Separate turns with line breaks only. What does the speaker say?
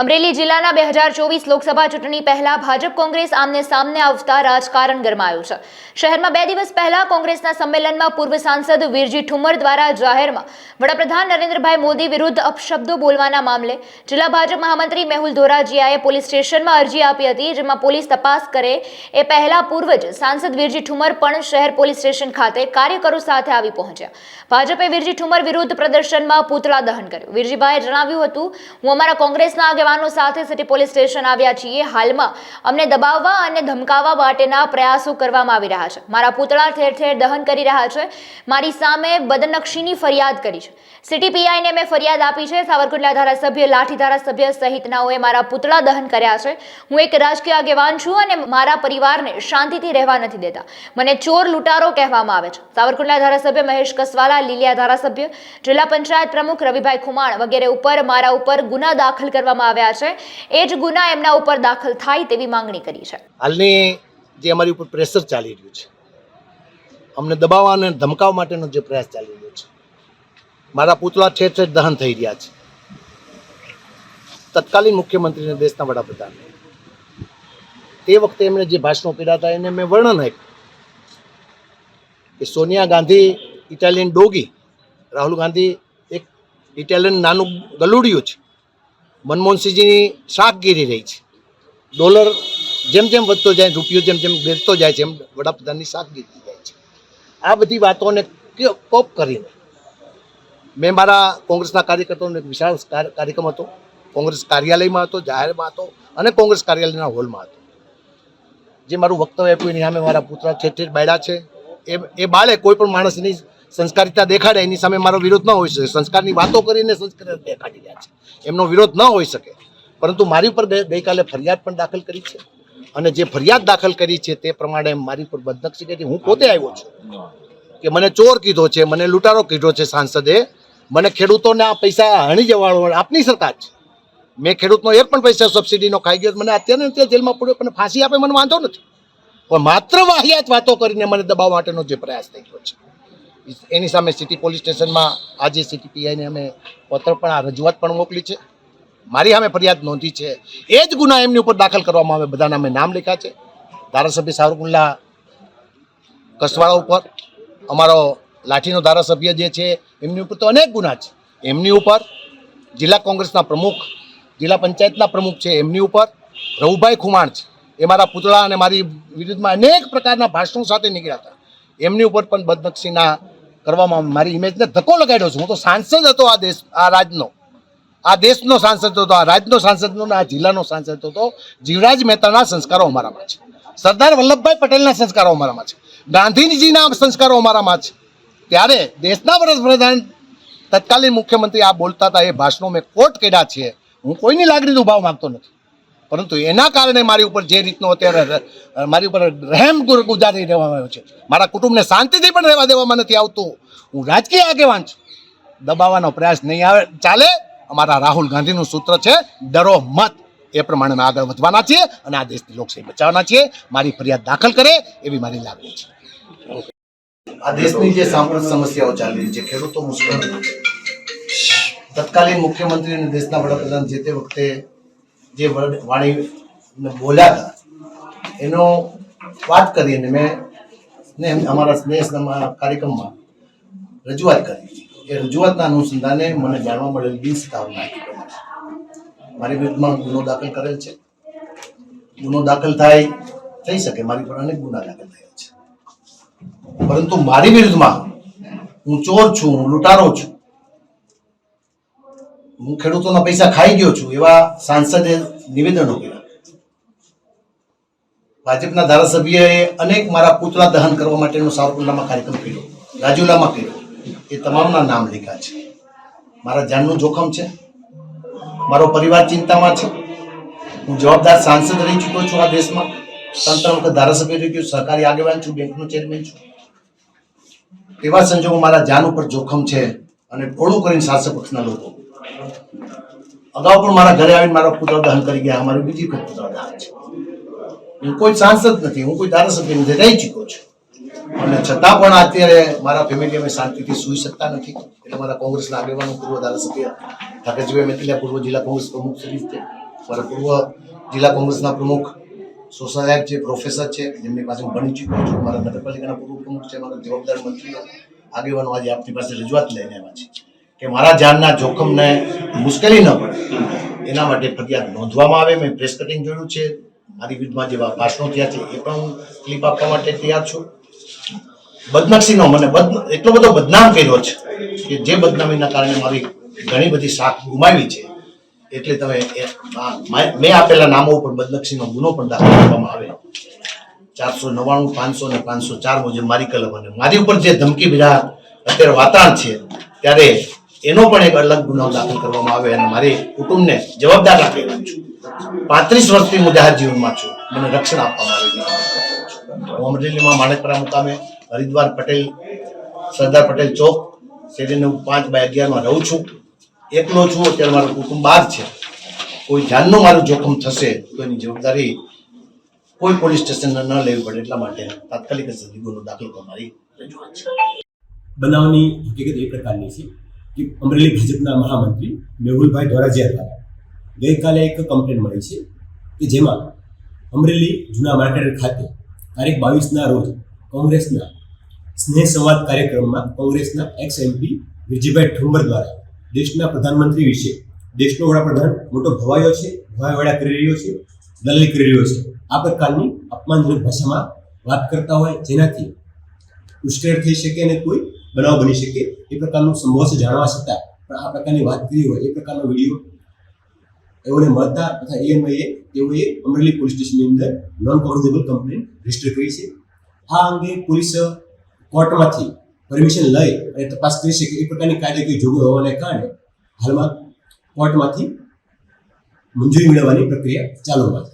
અમરેલી જિલ્લાના બે હજાર ચોવીસ લોકસભા ચૂંટણી પહેલા ભાજપ કોંગ્રેસ આમને સામને આવતા રાજકારણ ગરમાયું છે. શહેરમાં બે દિવસ પહેલા કોંગ્રેસના સંમેલનમાં પૂર્વ સાંસદ વીરજી ઠુમર દ્વારા જાહેરમાં વડાપ્રધાન નરેન્દ્રભાઈ મોદી વિરુદ્ધ અપશબ્દો બોલવાના મામલે જિલ્લા ભાજપ મહામંત્રી મેહુલ ધોરાજીયાએ પોલીસ સ્ટેશનમાં અરજી આપી હતી, જેમાં પોલીસ તપાસ કરે એ પહેલા પૂર્વ જ સાંસદ વીરજી ઠુમર પણ શહેર પોલીસ સ્ટેશન ખાતે કાર્યકરો સાથે આવી પહોંચ્યા. ભાજપે વીરજી ઠુમર વિરુદ્ધ પ્રદર્શનમાં પૂતળા દહન કર્યું. વીરજીભાઈએ જણાવ્યું હતું, હું અમારા કોંગ્રેસના આગેવાનો સાથે સિટી પોલીસ સ્ટેશન આવ્યા છીએ. હાલમાં અમને દબાવવા અને ધમકાવવા માટેના પ્રયાસો કરવામાં આવી રહ્યા છે. મારા પૂતળા ઠેર ઠેર દહન કરી રહ્યા છે. મારી સામે બદનક્ષીની ફરિયાદ કરી છે. સિટી પીઆઈને મેં ફરિયાદ આપી છે. સાવરકુંડલા ધારાસભ્ય, લાઠી ધારાસભ્ય સહિતનાઓએ મારા પૂતળા દહન કર્યા છે. હું એક રાજકીય આગેવાન છું અને મારા પરિવારને શાંતિથી રહેવા નથી દેતા. મને ચોર લૂંટારો કહેવામાં આવે છે. સાવરકુંડલા ધારાસભ્ય મહેશ કસવાલા, લીલિયા ધારાસભ્ય, જિલ્લા પંચાયત પ્રમુખ રવિભાઈ ખુમાણ વગેરે ઉપર, મારા ઉપર ગુના દાખલ કરવામાં આવ્યા છે. એ જ ગુના એમના ઉપર દાખલ થાય તેવી માંગણી કરી છે.
હાલની જે અમારી ઉપર પ્રેશર ચાલી રહ્યું છે, અમને દબાવવા અને ધમકાવવા માટેનો જે પ્રયાસ ચાલી રહ્યો છે, મારા પૂતળા ઠેર ઠેર દહન થઈ રહ્યા છે. તત્કાલીન મુખ્યમંત્રીને દેશના વડાપ્રધાન તે વખતે એમણે જે ભાષણો કર્યા હતા, એને મેં વર્ણન આપ્યું કે સોનિયા ગાંધી, ઇટાલિયન ડોગી, રાહુલ ગાંધી એક ઇટાલિયન નાનું ગલુડિયું છે. મનમોહનસિંહજીની શાકગીરી રહી છે. ડોલર જેમ જેમ વધતો જાય, રૂપિયો જેમ જેમ ઘેરતો જાય છે, એમ વડાપ્રધાનની શાકગીરી જાય છે. આ બધી વાતોને કોપ કરીને મેં મારા કોંગ્રેસના કાર્યકર્તાઓનો એક વિશાળ કાર- કાર્યક્રમ હતો. કોંગ્રેસ કાર્યાલયમાં હતો, જાહેરમાં હતો અને કોંગ્રેસ કાર્યાલયના હોલમાં હતો. જે મારું વક્તવ્ય આપ્યું એની સામે મારા પુત્ર ઠેર ઠેર બાળ્યા છે. એ એ બાળે કોઈ પણ માણસની સંસ્કારિતા દેખાડે, એની સામે મારો વિરોધ ન હોઈ શકે. સંસ્કારની વાતો કરીને સંસ્કાર દેખાડી રહ્યા છે. એમનો વિરોધ ન હોઈ શકે. પરંતુ મારી ઉપર ગઈ- ગઈકાલે ફરિયાદ પણ દાખલ કરી છે. અને જે ફરિયાદ દાખલ કરી છે તે પ્રમાણે મારી ઉપર બદનક્ષી કે હું પોતે આવ્યો છું. કે મને ચોર કીધો છે, મને લૂંટારો કીધો છે સાંસદે. મને ખેડૂતોને આ પૈસા હણી જવાળો આપની સરકાર છે. મેં ખેડૂતનો એક પણ પૈસા સબસિડીનો ખાઈ ગયો મને અત્યારે અત્યારે જેલમાં પડ્યો પણ ફાંસી આપે મને વાંધો નથી. પણ માત્ર વાહિયાત વાતો કરીને મને દબાવવા માટેનો જે પ્રયાસ થઈ ગયો છે. એની સામે સિટી પોલીસ સ્ટેશનમાં આજે સિટી પીઆઈને અમે પત્ર પણ, આ રજૂઆત પણ મોકલી છે. મારી સામે ફરિયાદ નોંધી છે. એ જ ગુના એમની ઉપર દાખલ કરવામાં આવે, બધાના અમે નામ લખ્યા છે. ધારાસભ્ય શાહરુખુલ્લા કસવાળા ઉપર, અમારો લાઠીનો ધારાસભ્ય જે છે, એમની ઉપર તો અનેક ગુના છે. એમની ઉપર જિલ્લા કોંગ્રેસના પ્રમુખ, જિલ્લા પંચાયતના પ્રમુખ છે, એમની ઉપર રઘુભાઈ ખુમાણ છે. એ મારા પુતળા અને મારી વિરુદ્ધમાં અનેક પ્રકારના ભાષણો સાથે નીકળ્યા હતા. એમની ઉપર પણ બદનક્ષીના કરવામાં મારી ઇમેજને ધક્કો લગાડ્યો છું. હું તો સાંસદ હતો આ દેશ, આ રાજનો. આ દેશનો સાંસદ હતો, આ રાજનો સાંસદ હતો આ જિલ્લાનો સાંસદ હતો. જીવરાજ મહેતાના સંસ્કારો અમારામાં છે. સરદાર વલ્લભભાઈ પટેલના સંસ્કારો અમારામાં છે. ગાંધીજીના સંસ્કારો અમારામાં છે. ત્યારે દેશના વડાપ્રધાન તત્કાલીન મુખ્યમંત્રી આ બોલતા હતા એ ભાષણો મેં કોટ કર્યા છે. હું કોઈની લાગણી દુભાવ માગતો નથી. પરંતુ એના કારણે મારી ઉપર જે રીતનો અત્યારે મારી ઉપર રહેમ ગુજારી રહેવામાં આવ્યો છે. મારા કુટુંબને શાંતિથી પણ રહેવા દેવામાં નથી આવતું. હું રાજકીય આગેવાન છું. દબાવવાનો પ્રયાસ નહીં આવે. ચાલે, અમારા રાહુલ ગાંધીનું સૂત્ર છે, ડરો મત. એ પ્રમાણે અમે આગળ વધવાના છીએ અને આ દેશની લોકશાહી બચાવવાના છીએ. મારી ફરિયાદ દાખલ કરે એવી મારી લાગણી છે. આ દેશની જે સાંપ્રત સમસ્યાઓ ચાલી રહી છે, ખેડૂતો મુશ્કેલ. તત્કાલીન મુખ્યમંત્રી અને દેશના વડાપ્રધાન જે તે વખતે જે વર્ડ વાણી બોલ્યા હતા એનો વાત કરી અને મેં સ્નેહ અમારા સ્નેહ કાર્યક્રમમાં રજૂઆત કરી. એ રજૂઆતના અનુસંધાને મને જાણવા મળેલ વીસ તાવના મારી વિરુદ્ધમાં ગુનો દાખલ કરેલ છે. ગુનો દાખલ થાય, થઈ શકે, મારી પર અનેક ગુના દાખલ થયા છે. પરંતુ મારી વિરુદ્ધમાં હું ચોર છું, હું લૂંટારો છું. હું ખેડૂતોના પૈસા ખાઈ ગયો છું એવા સાંસદે નિવેદનો કર્યા. ભાજપના ધારાસભ્યએ અનેક મારા પૂતળા દહન કરવા માટેનો સાવરકુંડલામાં કાર્યક્રમ કર્યો, રાજુલામાં કર્યો. એ તમામના નામ લીધા છે. મારા જાનનું જોખમ છે. મારો પરિવાર ચિંતામાં છે. હું જવાબદાર સાંસદ રહી ચૂક્યો છું આ દેશમાં. ત્રણ ત્રણ વખત ધારાસભ્ય રહી ગયો, સહકારી આગેવાન છું, બેંકનો ચેરમેન છું. એવા સંજોગો મારા જાન ઉપર જોખમ છે અને ટોળું કરીને શાસક પક્ષના લોકો. અગાઉ પણ મારા ઘરે આવીને મારા પુત્ર દહન કરી ગયા. અમારી બીજી વખત પુત્ર દહન છે. હું કોઈ સાંસદ નથી, હું કોઈ ધારાસભ્ય નથી, રહી ચૂક્યો છું. અને છતાં પણ અત્યારે મારા ફેમિલી અમે શાંતિથી સૂઈ શકતા નથી. એટલે મારા કોંગ્રેસના આગેવાનો, પૂર્વ ધારાસભ્ય ઠાકરજીભાઈ મેતિલિયા પૂર્વ જિલ્લા કોંગ્રેસ પ્રમુખ શ્રી છે મારા પૂર્વ જિલ્લા કોંગ્રેસના પ્રમુખ સોસા સાહેબ છે પ્રોફેસર છે જેમની પાસે હું ભણી ચૂક્યો છું. મારા નગરપાલિકાના પૂર્વ પ્રમુખ છે, મારા જવાબદાર મંત્રીઓ આગેવાનો આજે આપની પાસે રજૂઆત લઈને આવ્યા છે. કે મારા જાનના જોખમને મુશ્કેલી ન પડે. એના માટે ફરિયાદ નોંધવામાં આવે. મેં પ્રેસ કટિંગ જોયું છે. મારી વિરુદ્ધમાં જેવા ભાષણો થયા છે, એ પણ હું ક્લિપ આપવા માટે તૈયાર છું. બદનક્ષીનો, મને બદ એટલો બધો બદનામ કર્યો છે કે જે બદનામીના કારણે મારી ઘણી બધી શાખ ગુમાવી છે. એટલે તમે મા- આપેલા નામો ઉપર બદનક્ષીનો ગુનો પણ દાખલ કરવામાં આવે. ચારસો નવ્વાણું, પાંચસો ને પાંચસો ચાર મુજબ મારી કલમ અને મારી ઉપર જે ધમકી બીજા અત્યારે વાતાવરણ છે, ત્યારે એનો પણ એક અલગ ગુનો દાખલ કરવામાં આવે અને મારી કુટુંબને જવાબદાર રાખી છું. પાંત્રીસ વર્ષથી હું જાહેર જીવનમાં છું. મને રક્ષણ આપવામાં આવ્યું છે. હું અમરેલીમાં માણેકપરા મુકામે હરિદ્વાર પટેલ, સરદાર પટેલ ચોક, શેરીને હું પાંચ બાય અગિયારમાં રહું છું. એકલો છું, અત્યારે મારું કુટુંબ બહાર છે. કોઈ જાનનું મારું જોખમ થશે તો એની જવાબદારી કોઈ પોલીસ સ્ટેશન ન લેવી પડે એટલા માટે તાત્કાલિક સદી ગુનો દાખલ કરવા મારી રજૂઆત છે.
બનાવની હકીકત એ પ્રકારની છે કે અમરેલી ભાજપના મહામંત્રી મેહુલભાઈ ધોરાજીયા દ્વારા ગઈકાલે એક કમ્પ્લેન મળી છે કે જેમાં અમરેલી જૂના માર્કેટ ખાતે તારીખ બાવીસના રોજ કોંગ્રેસના સ્નેહ સંવાદ કાર્યક્રમમાં કોંગ્રેસના એક્સ એમપી વિરજીભાઈ ઠુંબર દ્વારા દેશના પ્રધાનમંત્રી વિશે દેશનો વડાપ્રધાન મોટો ભવાયો છે ભવાયવાડા કરી રહ્યો છે, દલીલ કરી રહ્યો છે. આ પ્રકારની અપમાનજનક ભાષામાં વાત કરતા હોય જેનાથી ઉશ્કેર થઈ શકે અને કોઈ બનાવ બની શકે, એ પ્રકારનું સંભવ જાણવા છતાં. પણ આ પ્રકારની વાત કરી હોય, એ પ્રકારનો વીડિયો એઓને મળતા તથા એ અન્વયે તેઓએ અમરેલી પોલીસ સ્ટેશનની અંદર નોન કોગ્નિઝેબલ કમ્પ્લેન રજિસ્ટર કરી છે. આ અંગે પોલીસ કોર્ટમાંથી પરમિશન લઈ અને તપાસ કરી શકે, એ પ્રકારની કાયદાકીય જોગવાઈ હોવાને કારણે હાલમાં કોર્ટમાંથી મંજૂરી મેળવવાની પ્રક્રિયા ચાલુમાં છે.